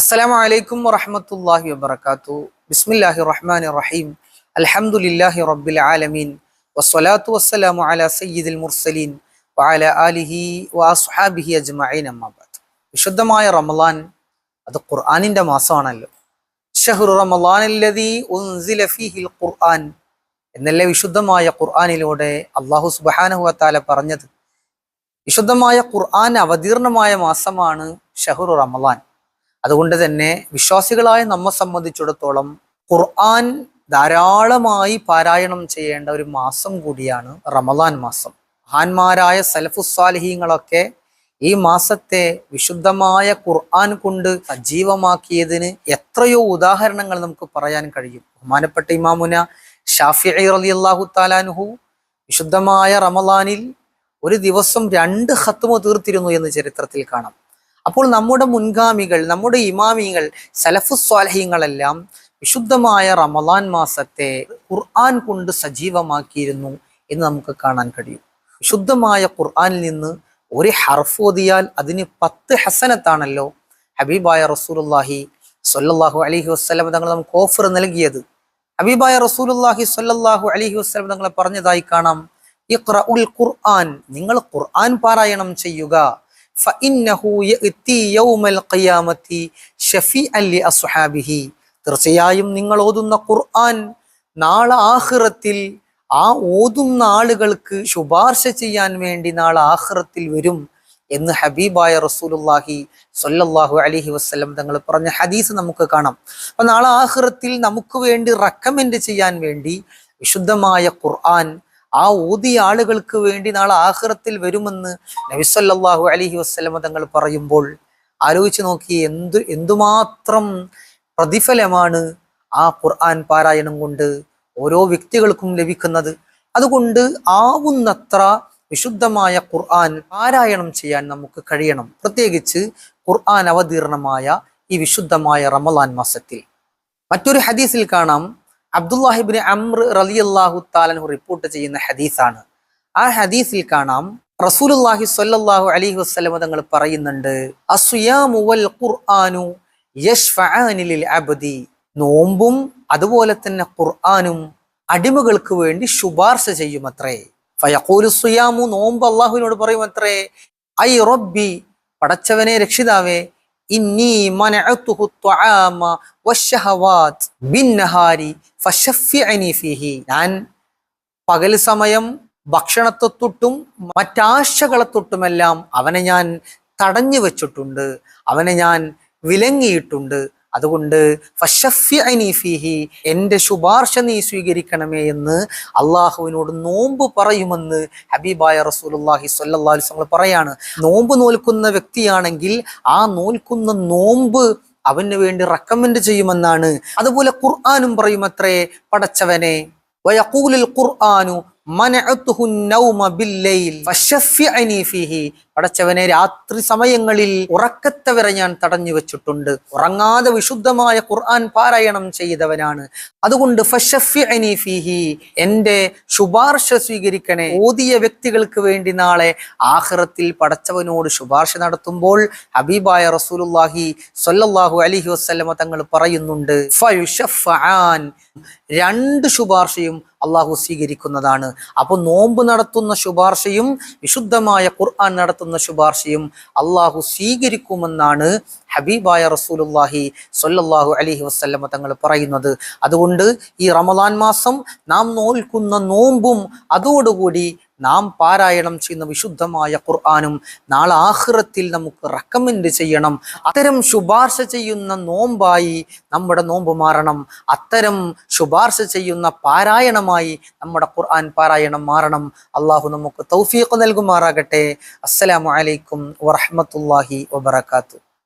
അസ്സലാമു അലൈക്കും വറഹ്മത്തുള്ളാഹി വബറകാത്തു. ബിസ്മില്ലാഹി റഹ്മാനി റഹീം. അൽഹംദുലില്ലാഹി റബ്ബിൽ ആലമീൻ. വസ്സലാത്തു വസ്സലാമു അലാ സയ്യിദിൽ മുർസലീൻ. വഅല ആലിഹി വഅസ്ഹാബിഹി അജ്മഈൻ അമ്മാബാദ് വിശുദ്ധമായ റമളാൻ അത് ഖുർആനിന്റെ മാസമാണല്ലോ. ഷഹ്റു റമളാൻ അല്ലദീ ഉൻസില ഫീഹിൽ ഖുർആൻ. എന്നല്ലേ വിശുദ്ധമായ ഖുർആനിലൂടെ അല്ലാഹു സുബ്ഹാനഹു വതആല പറഞ്ഞത്? വിശുദ്ധമായ ഖുർആൻ അവതീർണമായ മാസമാണ് ഷഹുർ റമദാൻ അതുകൊണ്ട് തന്നെ വിശ്വാസികളായ നമ്മെ സംബന്ധിച്ചിടത്തോളം ഖുർആൻ ധാരാളമായി പാരായണം ചെയ്യേണ്ട ഒരു മാസം കൂടിയാണ് റമദാൻ മാസം. മഹാന്മാരായ സലഫുസ്വാലിഹീങ്ങളൊക്കെ ഈ മാസത്തെ വിശുദ്ധമായ ഖുർആൻ കൊണ്ട് സജീവമാക്കിയതിന് എത്രയോ ഉദാഹരണങ്ങൾ നമുക്ക് പറയാൻ കഴിയും. ബഹുമാനപ്പെട്ട ഇമാമുന ഷാഫി അലി അള്ളാഹു താലാനുഹു വിശുദ്ധമായ റമദാനിൽ ഒരു ദിവസം രണ്ട് ഹത്തുമ തീർത്തിരുന്നു എന്ന് ചരിത്രത്തിൽ കാണാം. അപ്പോൾ നമ്മുടെ മുൻഗാമികൾ നമ്മുടെ ഇമാമികൾ സലഫുസ്വാലഹ്യങ്ങളെല്ലാം വിശുദ്ധമായ റമദാൻ മാസത്തെ ഖുർആൻ കൊണ്ട് സജീവമാക്കിയിരുന്നു എന്ന് നമുക്ക് കാണാൻ കഴിയും. വിശുദ്ധമായ ഖുർആനിൽ നിന്ന് ഒരു ഹർഫ് ഓതിയാൽ അതിന് പത്ത് ഹസനത്താണല്ലോ ഹബീബായ റസൂലുല്ലാഹി സൊല്ലാഹു അലഹി വസ്ലം തങ്ങൾ നമുക്ക് ഓഫർ നൽകിയത്. ഹബീബായ റസൂലുല്ലാഹി സൊല്ലാഹു അലഹി വസ്ലം തങ്ങളെ പറഞ്ഞതായി കാണാം. ഖുർആൻ. നിങ്ങൾ ഖുർആൻ പാരായണം ചെയ്യുക. തീർച്ചയായും നിങ്ങൾ ഓതുന്ന ഖുർആൻ നാളെ ആഹ്റത്തിൽ ആ ഓതുന്ന ആളുകൾക്ക് ശുപാർശ ചെയ്യാൻ വേണ്ടി നാളെ ആഹ്റത്തിൽ വരും എന്ന് ഹബീബായ റസൂലുല്ലാഹി സൊല്ലാഹു അലഹി വസ്ലം തങ്ങൾ പറഞ്ഞ ഹദീസ് നമുക്ക് കാണാം. അപ്പൊ നാളെ ആഹ്റത്തിൽ നമുക്ക് വേണ്ടി റെക്കമെൻഡ് ചെയ്യാൻ വേണ്ടി വിശുദ്ധമായ ഖുർആൻ ആ ഊതിയ ആളുകൾക്ക് വേണ്ടി നാളെ ആഹ്റത്തിൽ വരുമെന്ന് നബിസല്ലാഹു അലഹി വസ്ലമ തങ്ങൾ പറയുമ്പോൾ ആലോചിച്ച് നോക്കി എന്തു എന്തുമാത്രം പ്രതിഫലമാണ് ആ ഖുർആൻ പാരായണം കൊണ്ട് ഓരോ വ്യക്തികൾക്കും ലഭിക്കുന്നത്. അതുകൊണ്ട് ആവുന്നത്ര വിശുദ്ധമായ ഖുർആൻ പാരായണം ചെയ്യാൻ നമുക്ക് കഴിയണം. പ്രത്യേകിച്ച് ഖുർആൻ അവതീർണമായ ഈ വിശുദ്ധമായ റമലാൻ മാസത്തിൽ. മറ്റൊരു ഹദീസിൽ കാണാം. അബ്ദുല്ലാഹിബിന് അമ്ര റലിയല്ലാഹു താലൻഹു റിപ്പോർട്ട് ചെയ്യുന്ന ഹദീസാണ്. ആ ഹദീസിൽ കാണാം റസൂലുല്ലാഹി സ്വല്ലല്ലാഹു അലൈഹി വസ്ലമ തങ്ങൾ പറയുന്നുണ്ട് നോമ്പും അതുപോലെ തന്നെ ഖുർആാനും അടിമകൾക്ക് വേണ്ടി ശുപാർശ ചെയ്യുമത്രേ. ഫയഖൂലു സുയാമു നോമ്പ് അള്ളാഹുവിനോട് പറയുമത്രേ ഐ റബ്ബി പടച്ചവനെ രക്ഷിതാവേ ഇന്നി ഫീഹി. ഞാൻ പകൽ സമയം ഭക്ഷണത്തെ തൊട്ടും മറ്റാശകളെ തൊട്ടുമെല്ലാം അവനെ ഞാൻ തടഞ്ഞു വെച്ചിട്ടുണ്ട് അവനെ ഞാൻ വിലങ്ങിയിട്ടുണ്ട്. അതുകൊണ്ട് ഫീഹി എന്റെ ശുപാർശ നീ സ്വീകരിക്കണമേ എന്ന് അള്ളാഹുവിനോട് നോമ്പ് പറയുമെന്ന് ഹബീബായ അലൈഹി വസല്ലം പറയാണ്. നോമ്പ് നോൽക്കുന്ന വ്യക്തിയാണെങ്കിൽ ആ നോൽക്കുന്ന നോമ്പ് അവന് വേണ്ടി റെക്കമെൻഡ് ചെയ്യുമെന്നാണ്. അതുപോലെ ഖുർആാനും പറയുമത്രേ പടച്ചവനെ ഖുർആാനു നൗമ ബില്ലൈൽ പടച്ചവനെ രാത്രി സമയങ്ങളിൽ ഉറക്കത്തെ വരെ ഞാൻ തടഞ്ഞു വെച്ചിട്ടുണ്ട്. ഉറങ്ങാതെ വിശുദ്ധമായ ഖുർആൻ പാരായണം ചെയ്തവനാണ്. അതുകൊണ്ട് എന്റെ ഫീഹി എന്റെ ശുപാർശ സ്വീകരിക്കണേ. ഓതിയ വ്യക്തികൾക്ക് വേണ്ടി നാളെ ആഹ്റത്തിൽ പടച്ചവനോട് ശുപാർശ നടത്തുമ്പോൾ ഹബീബായ റസൂലുല്ലാഹി സ്വല്ലല്ലാഹു അലൈഹി വസല്ലമ തങ്ങൾ പറയുന്നുണ്ട് രണ്ട് ശുപാർശയും അള്ളാഹു സ്വീകരിക്കുന്നതാണ്. അപ്പോൾ നോമ്പ് നടത്തുന്ന ശുപാർശയും വിശുദ്ധമായ ഖുർആൻ നടത്തുന്ന ശുപാർശയും അള്ളാഹു സ്വീകരിക്കുമെന്നാണ് ഹബീബായ റസൂലുല്ലാഹി സൊല്ലാഹു അലഹി വസ്ല്ലമ തങ്ങൾ പറയുന്നത്. അതുകൊണ്ട് ഈ റമദാൻ മാസം നാം നോൽക്കുന്ന നോമ്പും അതോടുകൂടി നാം പാരായണം ചെയ്യുന്ന വിശുദ്ധമായ ഖുർആാനും നാളെ ആഹ്റത്തിൽ നമുക്ക് റെക്കമെൻഡ് ചെയ്യണം. അത്തരം ശുപാർശ ചെയ്യുന്ന നോമ്പായി നമ്മുടെ നോമ്പ് മാറണം. അത്തരം ശുപാർശ ചെയ്യുന്ന പാരായണമായി നമ്മുടെ ഖുർആൻ പാരായണം മാറണം. അള്ളാഹു നമുക്ക് തൗഫീഖ് നൽകുമാറാകട്ടെ. അസ്സലാമു അലൈക്കും വറഹമത്തല്ലാഹി വബർക്കാത്തു